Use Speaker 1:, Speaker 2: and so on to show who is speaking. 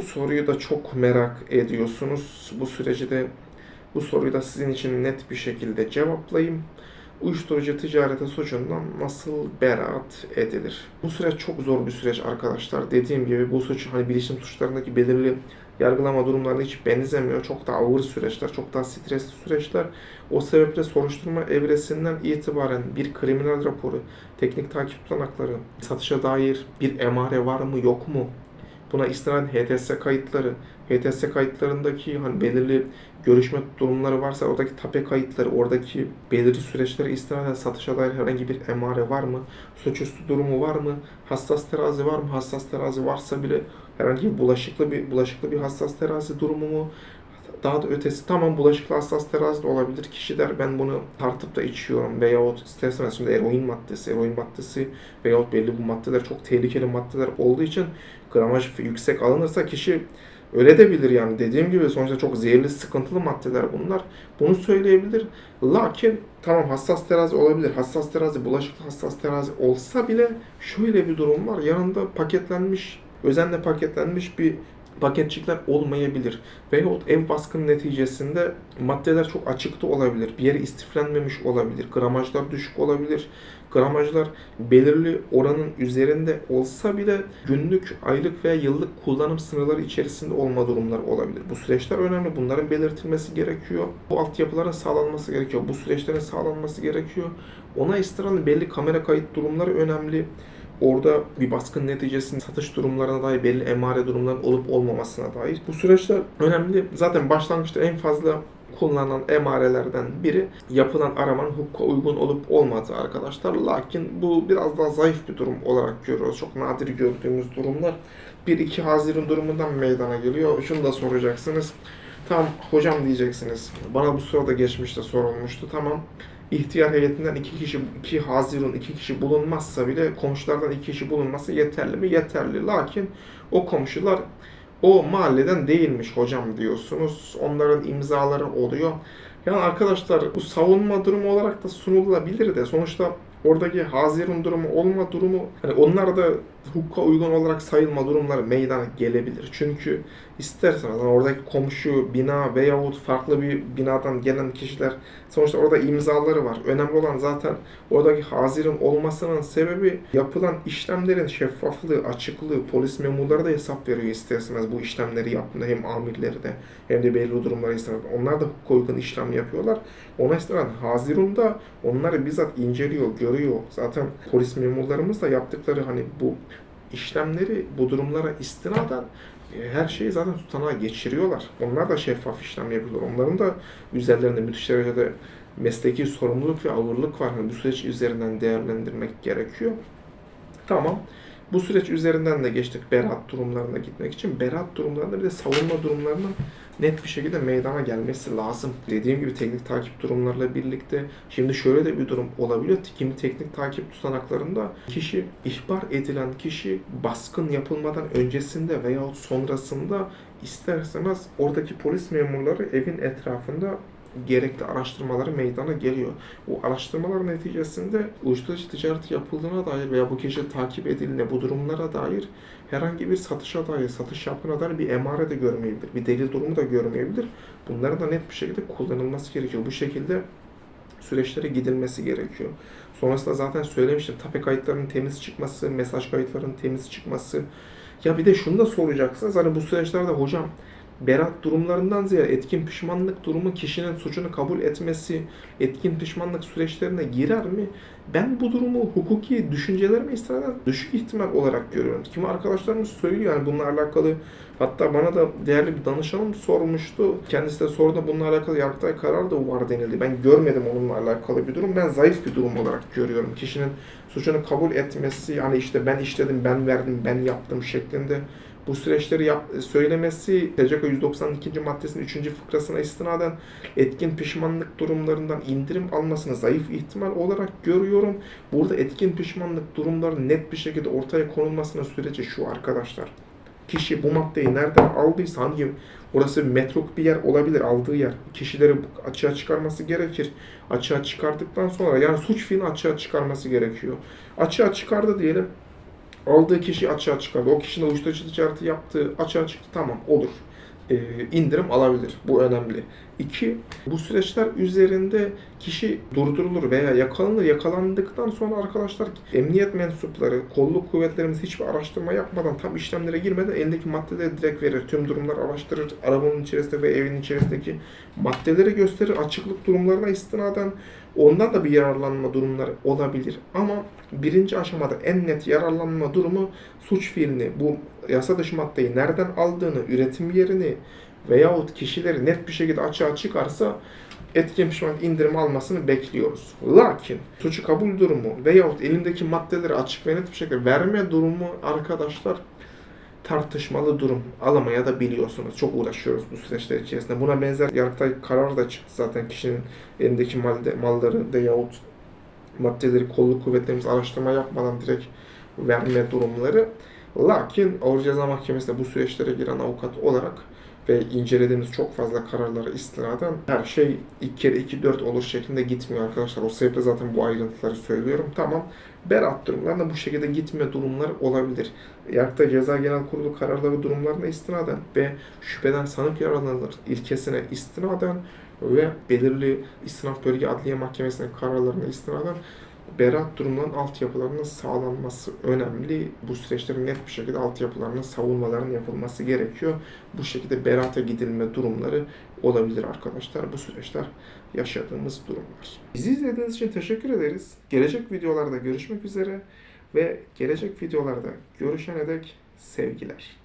Speaker 1: Bu soruyu da çok merak ediyorsunuz. Bu süreci de bu soruyu da sizin için net bir şekilde cevaplayayım. Uyuşturucu ticareti suçundan nasıl beraat edilir? Bu süreç çok zor bir süreç arkadaşlar. Dediğim gibi bu suç hani bilişim suçlarındaki belirli yargılama durumlarına hiç benzemiyor. Çok daha ağır süreçler, çok daha stresli süreçler. O sebeple soruşturma evresinden itibaren bir kriminal raporu, teknik takip tutanakları, satışa dair bir emare var mı yok mu? Buna istinaden HTS kayıtları, HTS kayıtlarındaki hani belirli görüşme durumları varsa oradaki tape kayıtları, oradaki belirli süreçlere istinaden satışa dair herhangi bir emare var mı? Suçüstü durumu var mı? Hassas terazi var mı? Hassas terazi varsa bile herhangi bir bulaşıklı bir bulaşıklı bir hassas terazi durumu mu? Daha da ötesi tamam bulaşıklı hassas terazi de olabilir. Kişi der ben bunu tartıp da içiyorum veyahut isterseniz şimdi eroin maddesi, eroin maddesi veyahut belli bu maddeler çok tehlikeli maddeler olduğu için gramaj yüksek alınırsa kişi öyle de bilir yani dediğim gibi sonuçta çok zehirli sıkıntılı maddeler bunlar. Bunu söyleyebilir. Lakin tamam hassas terazi olabilir. Hassas terazi bulaşıklı hassas terazi olsa bile şöyle bir durum var. Yanında paketlenmiş özenle paketlenmiş bir paketçikler olmayabilir. Veyahut ev baskını neticesinde maddeler çok açıkta olabilir. Bir yere istiflenmemiş olabilir. Gramajlar düşük olabilir. Gramajlar belirli oranın üzerinde olsa bile günlük, aylık veya yıllık kullanım sınırları içerisinde olma durumları olabilir. Bu süreçler önemli. Bunların belirtilmesi gerekiyor. Bu altyapıların sağlanması gerekiyor. Bu süreçlerin sağlanması gerekiyor. Ona istinaden belli kamera kayıt durumları önemli. Orada bir baskın neticesinde satış durumlarına dair belli emare durumların olup olmamasına dair. Bu süreçler önemli. Zaten başlangıçta en fazla kullanılan emarelerden biri yapılan aramanın hukuka uygun olup olmadığı arkadaşlar. Lakin bu biraz daha zayıf bir durum olarak görüyoruz. Çok nadir gördüğümüz durumlar. 1-2 Haziran durumundan meydana geliyor. Şunu da soracaksınız. Tamam hocam diyeceksiniz. Bana bu sırada geçmişte sorulmuştu. Tamam ihtiyar heyetinden iki kişi, iki Haziran iki kişi bulunmazsa bile komşulardan iki kişi bulunması yeterli mi? Yeterli. Lakin o komşular o mahalleden değilmiş hocam diyorsunuz. Onların imzaları oluyor. Yani arkadaşlar bu savunma durumu olarak da sunulabilir de sonuçta oradaki Haziran durumu olma durumu hani onlar da hukuka uygun olarak sayılma durumları meydana gelebilir. Çünkü isterseniz hani oradaki komşu bina veyahut farklı bir binadan gelen kişiler sonuçta orada imzaları var. Önemli olan zaten oradaki Haziran olmasının sebebi yapılan işlemlerin şeffaflığı, açıklığı, polis memurları da hesap veriyor isterseniz bu işlemleri yaptığında hem amirleri de hem de belli durumlara istinaden. Onlar da hukuka uygun işlem yapıyorlar. Ona istinaden Haziran'da onları bizzat inceliyor, görüyor. Zaten polis memurlarımız da yaptıkları hani bu işlemleri bu durumlara istinaden her şeyi zaten tutanağa geçiriyorlar. Onlar da şeffaf işlem yapıyorlar. Onların da üzerlerinde müthiş derecede mesleki sorumluluk ve ağırlık var. Yani bu süreç üzerinden değerlendirmek gerekiyor. Tamam. Bu süreç üzerinden de geçtik beraat durumlarına gitmek için. Beraat durumlarında bir de savunma durumlarının net bir şekilde meydana gelmesi lazım. Dediğim gibi teknik takip durumlarıyla birlikte şimdi şöyle de bir durum olabiliyor. Kimi teknik takip tutanaklarında kişi ihbar edilen kişi baskın yapılmadan öncesinde veyahut sonrasında isterseniz oradaki polis memurları evin etrafında gerekli araştırmaları meydana geliyor. Bu araştırmalar neticesinde uyuşturucu ticareti yapıldığına dair veya bu kişi takip edildiğine, bu durumlara dair herhangi bir satışa dair, satış yapına dair bir emare de görmeyebilir. Bir delil durumu da görmeyebilir. Bunların da net bir şekilde kullanılması gerekiyor. Bu şekilde süreçlere gidilmesi gerekiyor. Sonrasında zaten söylemiştim. Tape kayıtlarının temiz çıkması, mesaj kayıtlarının temiz çıkması. Ya bir de şunu da soracaksınız. Hani bu süreçlerde hocam Berat durumlarından ziyade etkin pişmanlık durumu kişinin suçunu kabul etmesi, etkin pişmanlık süreçlerine girer mi? Ben bu durumu hukuki düşüncelerime istinaden düşük ihtimal olarak görüyorum. Kimi arkadaşlarımız söylüyor yani bununla alakalı hatta bana da değerli bir danışanım sormuştu. Kendisi de soruda bununla alakalı yargıtay kararı da var denildi. Ben görmedim onunla alakalı bir durum. Ben zayıf bir durum olarak görüyorum. Kişinin suçunu kabul etmesi yani işte ben işledim, ben verdim, ben yaptım şeklinde bu süreçleri yap, söylemesi TCK 192. maddesinin 3. fıkrasına istinaden etkin pişmanlık durumlarından indirim almasını zayıf ihtimal olarak görüyorum. Burada etkin pişmanlık durumları net bir şekilde ortaya konulmasının süreci şu arkadaşlar. Kişi bu maddeyi nereden aldıysa hangi orası metrok bir yer olabilir aldığı yer. Kişileri açığa çıkarması gerekir. Açığa çıkardıktan sonra yani suç fiilini açığa çıkarması gerekiyor. Açığa çıkardı diyelim Aldığı kişi açığa çıkardı. O kişinin uyuşturucu ticareti yaptığı açığa çıktı. Tamam olur. Ee, indirim alabilir. Bu önemli. İki, bu süreçler üzerinde kişi durdurulur veya yakalanır. Yakalandıktan sonra arkadaşlar emniyet mensupları, kolluk kuvvetlerimiz hiçbir araştırma yapmadan tam işlemlere girmeden elindeki maddeleri direkt verir. Tüm durumları araştırır. Arabanın içerisinde ve evin içerisindeki maddeleri gösterir. Açıklık durumlarına istinaden ondan da bir yararlanma durumları olabilir. Ama birinci aşamada en net yararlanma durumu suç fiilini, bu yasa dışı maddeyi nereden aldığını, üretim yerini veyahut kişileri net bir şekilde açığa çıkarsa etkin pişmanlık indirim almasını bekliyoruz. Lakin suçu kabul durumu veyahut elindeki maddeleri açık ve net bir şekilde verme durumu arkadaşlar tartışmalı durum alamaya da biliyorsunuz. Çok uğraşıyoruz bu süreçler içerisinde. Buna benzer yargıtay kararı da çıktı zaten kişinin elindeki malde, malları veyahut maddeleri kolluk kuvvetlerimiz araştırma yapmadan direkt verme durumları. Lakin Ağır Ceza Mahkemesi'nde bu süreçlere giren avukat olarak ve incelediğimiz çok fazla kararlara istinaden her şey iki kere iki dört olur şeklinde gitmiyor arkadaşlar. O sebeple zaten bu ayrıntıları söylüyorum. Tamam. Beraat durumlarında bu şekilde gitme durumları olabilir. Yargıtay Ceza Genel Kurulu kararları durumlarına istinaden ve şüpheden sanık yararlanır ilkesine istinaden ve belirli istinaf bölge adliye mahkemesinin kararlarına istinaden beraat durumunun altyapılarının sağlanması önemli. Bu süreçlerin net bir şekilde altyapılarının savunmaların yapılması gerekiyor. Bu şekilde beraata gidilme durumları olabilir arkadaşlar. Bu süreçler yaşadığımız durumlar. Bizi izlediğiniz için teşekkür ederiz. Gelecek videolarda görüşmek üzere ve gelecek videolarda görüşene dek sevgiler.